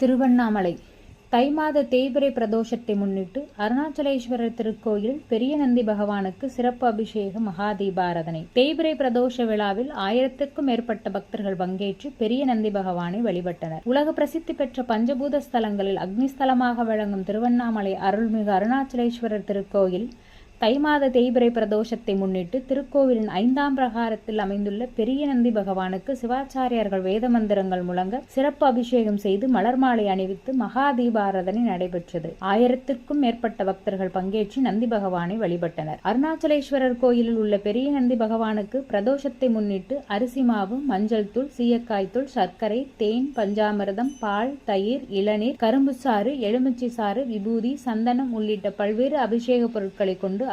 திருவண்ணாமலை. தை மாத தேய்பிரை பிரதோஷத்தை முன்னிட்டு அருணாச்சலேஸ்வரர் திருக்கோயில் பெரிய நந்தி பகவானுக்கு சிறப்பு அபிஷேக மகா தீபாராதனை பிரதோஷ விழாவில் ஆயிரத்துக்கும் மேற்பட்ட பக்தர்கள் பங்கேற்று பெரிய நந்தி பகவானை வழிபட்டனர். உலக பிரசித்தி பெற்ற பஞ்சபூத ஸ்தலங்களில் அக்னி ஸ்தலமாக திருவண்ணாமலை அருள்மிகு அருணாச்சலேஸ்வரர் திருக்கோயில் தை மாத பிரதோஷத்தை முன்னிட்டு திருக்கோவிலின் ஐந்தாம் பிரகாரத்தில் அமைந்துள்ள பெரிய நந்தி பகவானுக்கு சிவாச்சாரியார்கள் வேத மந்திரங்கள் முழங்க சிறப்பு அபிஷேகம் செய்து மலர் மாலை அணிவித்து மகா தீபாராதனை நடைபெற்றது. ஆயிரத்திற்கும் மேற்பட்ட பக்தர்கள் பங்கேற்று நந்தி பகவானை வழிபட்டனர். அருணாச்சலேஸ்வரர் கோயிலில் உள்ள பெரிய நந்தி பகவானுக்கு பிரதோஷத்தை முன்னிட்டு அரிசி மாவு மஞ்சள் தூள் சீயக்காய் தூள் சர்க்கரை தேன் பஞ்சாமிரதம் பால் தயிர் இளநீர் கரும்பு சாறு எலுமிச்சை சாறு விபூதி சந்தனம் உள்ளிட்ட பல்வேறு அபிஷேக பொருட்களை கொண்டு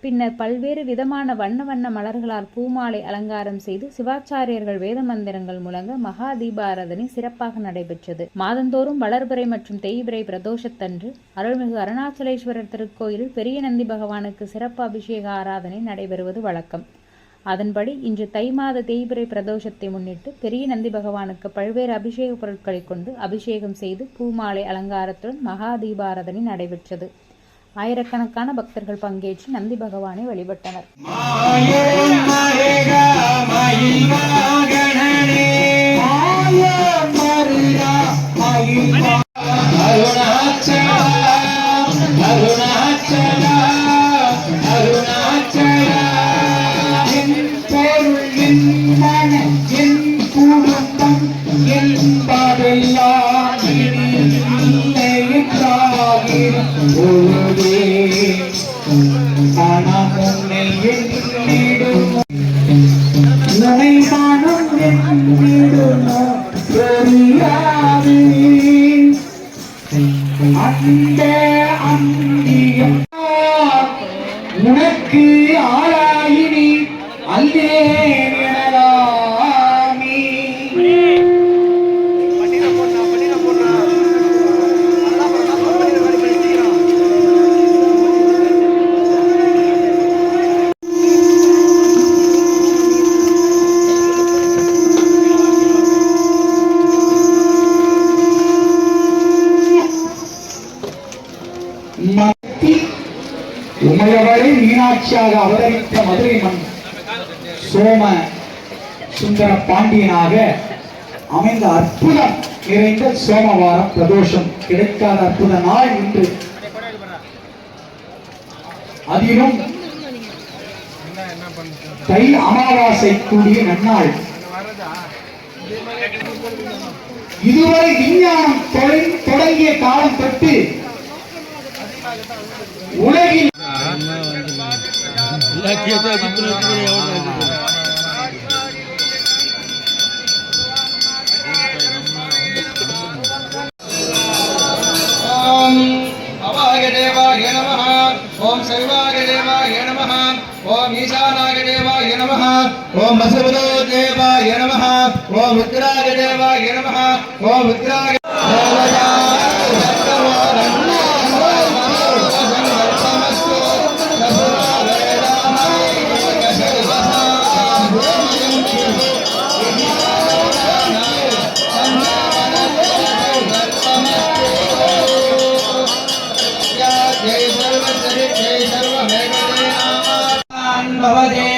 பின்னர் பல்வேறு விதமான வண்ண வண்ண மலர்களால் பூமாலை அலங்காரம் செய்து சிவாச்சாரியர்கள் வேத மந்திரங்கள் முழங்க மகா தீபாராதனை சிறப்பாக நடைபெற்றது. மாதந்தோறும் வளர்பிறை மற்றும் தேய்பிறை பிரதோஷத்தன்று அருள்மிகு அருணாச்சலேஸ்வரர் திருக்கோயிலில் பெரிய நந்தி பகவானுக்கு சிறப்பு அபிஷேக ஆராதனை நடைபெறுவது வழக்கம். அதன்படி இன்று தை மாத தேய்பிரை பிரதோஷத்தை முன்னிட்டு பெரிய நந்தி பகவானுக்கு பல்வேறு அபிஷேக பொருட்களை கொண்டு அபிஷேகம் செய்து பூமாலை அலங்காரத்துடன் மகா தீபாராதனை நடைபெற்றது. ஆயிரக்கணக்கான பக்தர்கள் பங்கேற்று நந்தி பகவானை வழிபட்டனர். மாயோன் மதுரை மீனாட்சியாக அவதரித்த மதுரை மண் சோம சுந்தர பாண்டியனாக அமைந்த அற்புதம் நிறைந்த சோமவாரம் பிரதோஷம். கிடைக்காத அற்புத நாள் என்று அதிலும் தை அமாவாசை கூடிய நன்னாள். இதுவரை விஞ்ஞானம் தொடங்கிய காலம் தொட்டு உலகில் ఓం శైవాయ దేవాయ నమ. ఓం ఈశానాయ దేవాయ నమ. ఓం వసుదేవాయ నమ. ఓం ఉగ్రాయ దేవాయ నమ. ఓం ఉగ్రాయ भवजे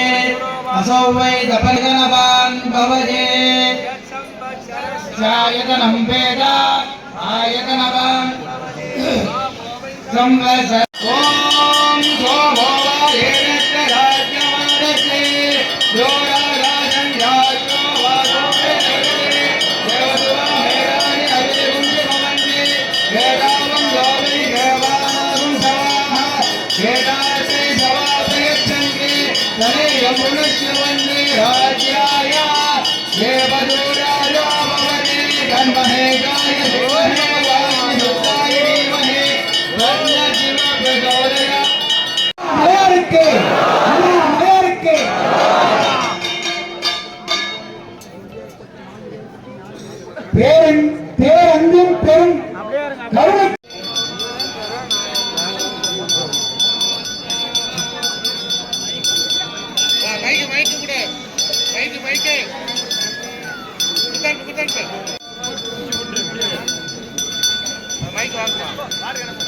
असौ वै दपरिगणवान् भवजे चायतनं वेद आयतनवान् संवस ॐ மைக் வாங்க